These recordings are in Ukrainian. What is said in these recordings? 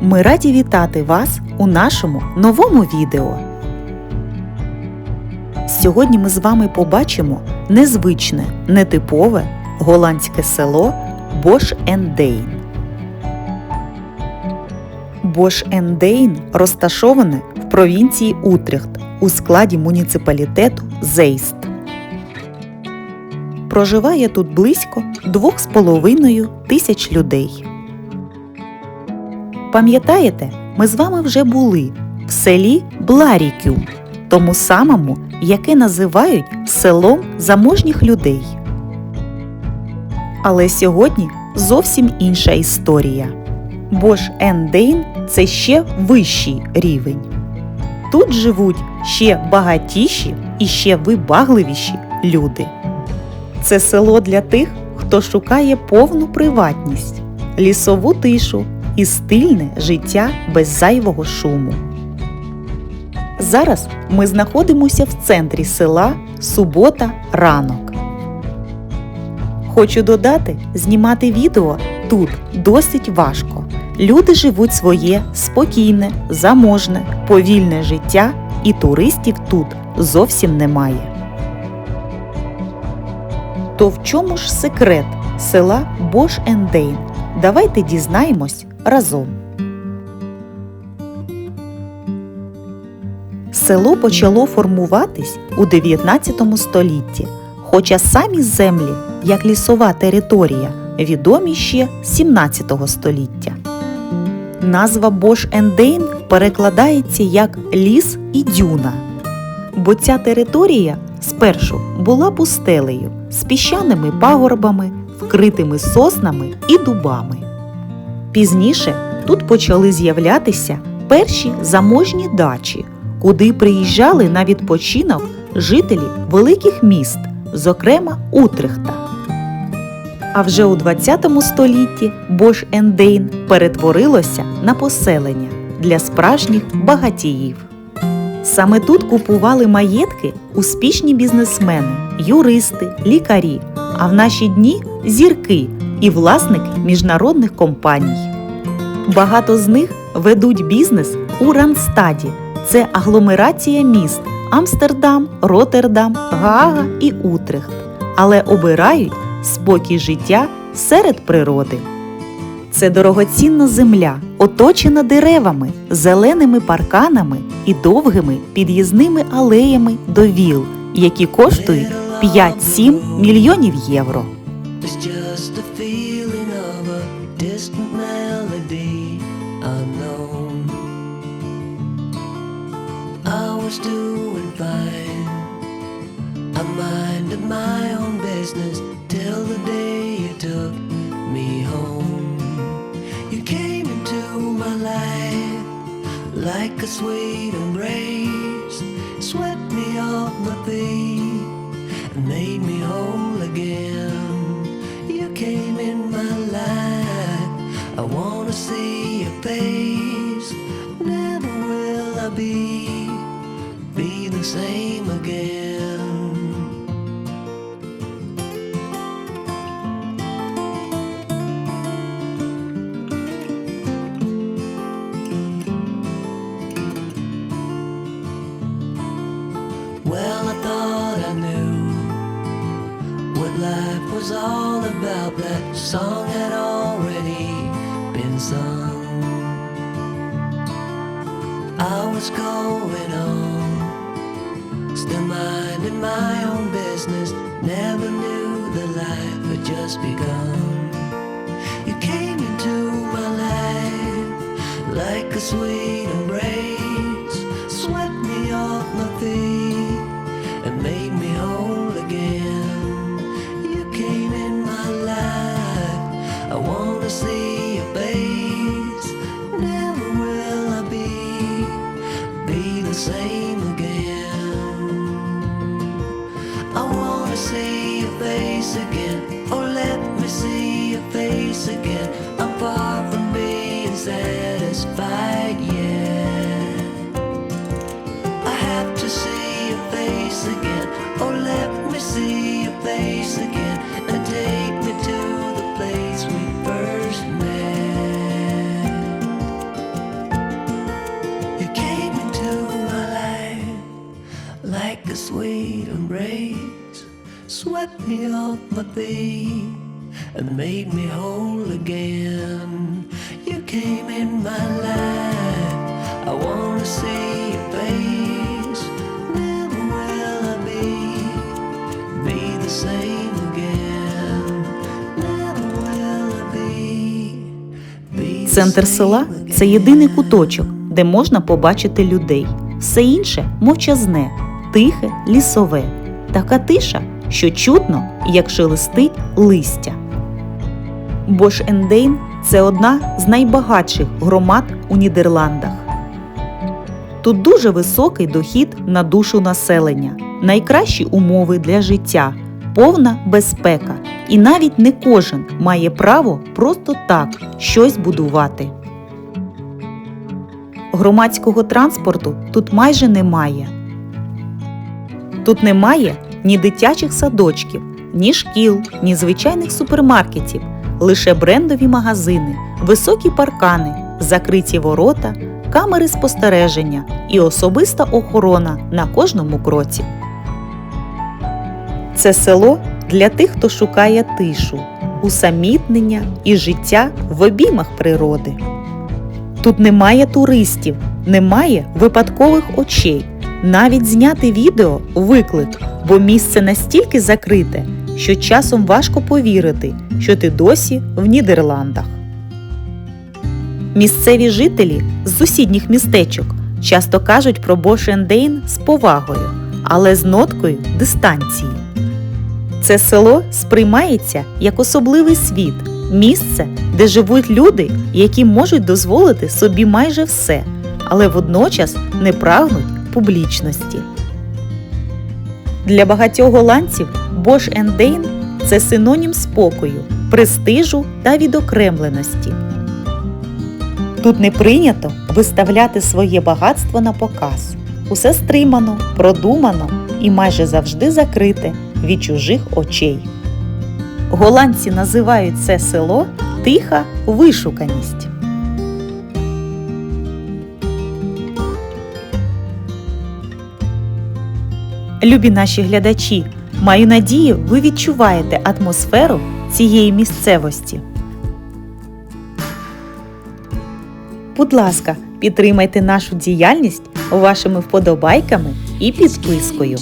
Ми раді вітати вас у нашому новому відео. Сьогодні ми з вами побачимо незвичне, нетипове голландське село Бош Ендейн. Бош Ендейн розташоване в провінції Утрехт у складі муніципалітету Зейст. Проживає тут близько 2,5 тисяч людей. Пам'ятаєте, ми з вами вже були в селі Бларікю, тому самому, яке називають селом заможніх людей. Але сьогодні зовсім інша історія. Бо ж Ендейн це ще вищий рівень. Тут живуть ще багатіші і ще вибагливіші люди. Це село для тих, хто шукає повну приватність, лісову тишу і стильне життя без зайвого шуму. Зараз ми знаходимося в центрі села Субота ранок. Хочу додати, знімати відео тут досить важко. Люди живуть своє спокійне, заможне, повільне життя, і туристів тут зовсім немає. То в чому ж секрет села Бош Ендейн? Давайте дізнаємось разом. Село почало формуватись у 19 столітті, хоча самі землі, як лісова територія, відомі ще з 17 століття. Назва Бош Ендейн перекладається як ліс і дюна, бо ця територія спершу була пустелею з піщаними пагорбами, вкритими соснами і дубами. Пізніше тут почали з'являтися перші заможні дачі, куди приїжджали на відпочинок жителі великих міст, зокрема Утрехта. А вже у 20 столітті Бош Ендейн перетворилося на поселення для справжніх багатіїв. Саме тут купували маєтки успішні бізнесмени, юристи, лікарі, а в наші дні зірки і власники міжнародних компаній. Багато з них ведуть бізнес у Ранстаді. Це агломерація міст Амстердам, Роттердам, Гаага і Утрехт, але обирають спокій життя серед природи. Це дорогоцінна земля, оточена деревами, зеленими парканами і довгими під'їзними алеями до віл, які коштують 5-7 мільйонів євро. Was doing fine. I minded my own business till the day you took me home. You came into my life like a sweet embrace, swept me off my feet and made me whole again. You came in my life. I wanna see your face. Never will I be be the same again. Well, I thought I knew what life was all about. That song my own business. Never knew the life had just begun. You came into my life like a sweet me off my feet and made me whole again. You came in my life. I wanna see your face. Never will I be be the same again. Never will I be. be the Центр села це єдиний куточок, де можна побачити людей. Все інше мовчазне, тихе, лісове. Така тиша, що чутно, як шелестить листя. Бош Ендейн це одна з найбагатших громад у Нідерландах. Тут дуже високий дохід на душу населення, найкращі умови для життя, повна безпека, і навіть не кожен має право просто так щось будувати. Громадського транспорту тут майже немає. Тут немає ні дитячих садочків, ні шкіл, ні звичайних супермаркетів, лише брендові магазини, високі паркани, закриті ворота, камери спостереження і особиста охорона на кожному кроці. Це село для тих, хто шукає тишу, усамітнення і життя в обіймах природи. Тут немає туристів, немає випадкових очей. Навіть зняти відео виклик, бо місце настільки закрите, що часом важко повірити, що ти досі в Нідерландах. Місцеві жителі з сусідніх містечок часто кажуть про Бошендейн з повагою, але з ноткою дистанції. Це село сприймається як особливий світ, місце, де живуть люди, які можуть дозволити собі майже все, але водночас не прагнуть публічності. Для багатьох голландців Бош Ендейн це синонім спокою, престижу та відокремленості. Тут не прийнято виставляти своє багатство на показ. Усе стримано, продумано і майже завжди закрите від чужих очей. Голландці називають це село тиха вишуканість. Любі наші глядачі, маю надію, ви відчуваєте атмосферу цієї місцевості. Будь ласка, підтримайте нашу діяльність вашими вподобайками і підпискою.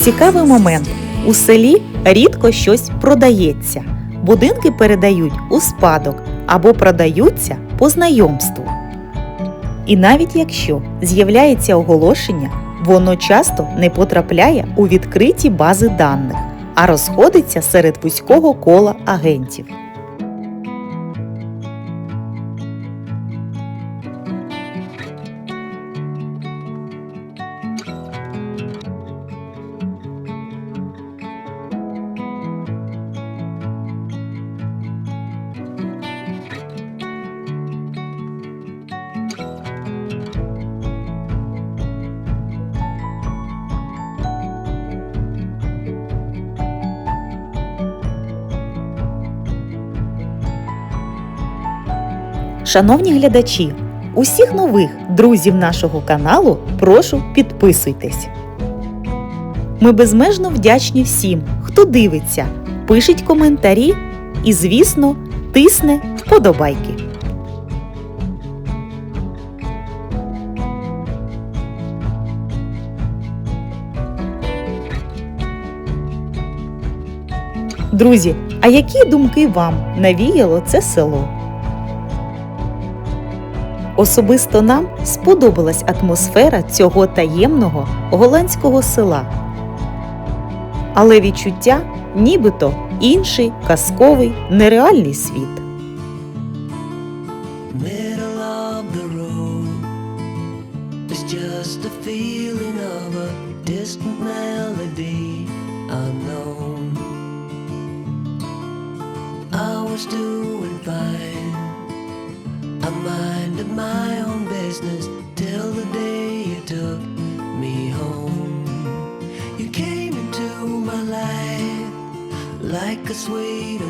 Цікавий момент. У селі рідко щось продається. Будинки передають у спадок або продаються по знайомству. І навіть якщо з'являється оголошення, воно часто не потрапляє у відкриті бази даних, а розходиться серед вузького кола агентів. Шановні глядачі, усіх нових друзів нашого каналу прошу підписуйтесь. Ми безмежно вдячні всім, хто дивиться, пишеть коментарі і, звісно, тисне вподобайки. Друзі, а які думки вам навіяло це село? Особисто нам сподобалась атмосфера цього таємного голландського села. Але відчуття нібито інший казковий нереальний світ. I was doing fine. I minded my own business till the day you took me home. You came into my life like a sweet